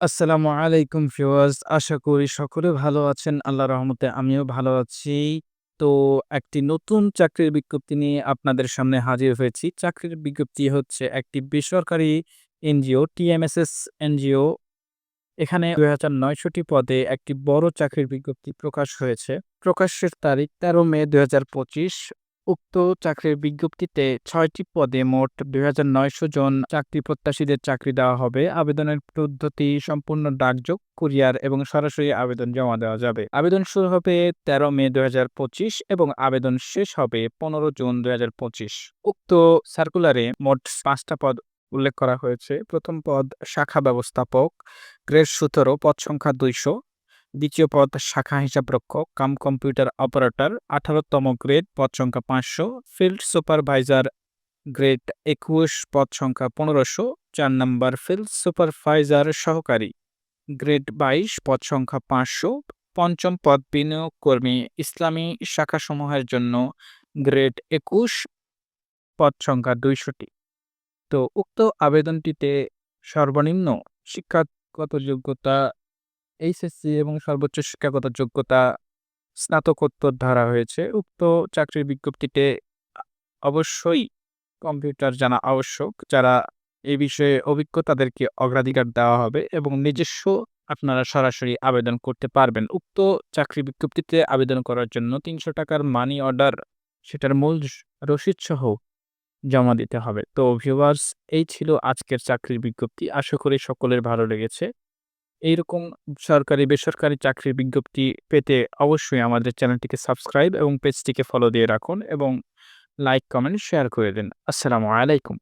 আসসালামু আলাইকুম ভিউয়ার্স। আশা করি সকলে ভালো আছেন। আল্লাহর রহমতে আমিও ভালো আছি। তো একটি নতুন চাকরির বিজ্ঞপ্তি নিয়ে আপনাদের সামনে হাজির হয়েছি। চাকরির বিজ্ঞপ্তি হচ্ছে একটি বেসরকারি এনজিও, টিএমএসএস এনজিও। এখানে ২৯০০ টি পদে একটি বড় চাকরির বিজ্ঞপ্তি প্রকাশ হয়েছে। প্রকাশের তারিখ ১৩ মে ২০২৫। উক্ত চাকরির বিজ্ঞপ্তিতে ছয়টি পদে মোট ২৯০০ জন চাকরি প্রত্যাশীদের চাকরি দেওয়া হবে। আবেদনের পদ্ধতি সম্পূর্ণ ডাকযোগ, কুরিয়ার এবং সরাসরি আবেদন জমা দেওয়া যাবে। আবেদন শুরু হবে ১৩ মে ২০২৫ এবং আবেদন শেষ হবে ১৫ জুন ২০২৫। উক্ত সার্কুলারে মোট পাঁচটা পদ উল্লেখ করা হয়েছে। প্রথম পদ শাখা ব্যবস্থাপক, গ্রেড ১৭, পদ সংখ্যা ২০০। দ্বিতীয় পদ শাখা হিসাবরক্ষক কাম কম্পিউটার অপারেটর আঠারোতম গ্রেড, পদ সংখ্যা ৫০০। ফিল্ড সুপারভাইজার গ্রেড ২১, পদ সংখ্যা ১৫০০। ৪ নাম্বার ফিল্ড সুপারভাইজার সহকারী গ্রেড ২২, পদ সংখ্যা ৫০০। পঞ্চম পদ বিনিয়োগ কর্মী ইসলামী শাখাসমূহের জন্য গ্রেড ২১, পদ সংখ্যা ২০০ টি। তো উক্ত আবেদনটিতে সর্বনিম্ন শিক্ষাগত যোগ্যতা এইচএসসি এবং সর্বোচ্চ শিক্ষাগত যোগ্যতা স্নাতকোত্তর ধরা হয়েছে। উক্ত চাকরির বিজ্ঞপ্তিতে অবশ্যই কম্পিউটার জানা আবশ্যক। যারা এ বিষয়ে অভিজ্ঞ, তাদেরকে অগ্রাধিকার দেওয়া হবে এবং নিজস্ব আপনারা সরাসরি আবেদন করতে পারবেন। উক্ত চাকরি বিজ্ঞপ্তিতে আবেদন করার জন্য তিনশো টাকার মানি অর্ডার সেটার মূল স রসিদসহ জমা দিতে হবে। তো ভিউয়ার্স এই ছিল আজকের চাকরির বিজ্ঞপ্তি। আশা করি সকলের ভালো লেগেছে। এইরকম সরকারি, বেসরকারি চাকরির বিজ্ঞপ্তি পেতে অবশ্যই আমাদের চ্যানেলটিকে সাবস্ক্রাইব এবং পেজটিকে ফলো দিয়ে রাখুন এবং লাইক, কমেন্ট, শেয়ার করে দিন। আসসালামু আলাইকুম।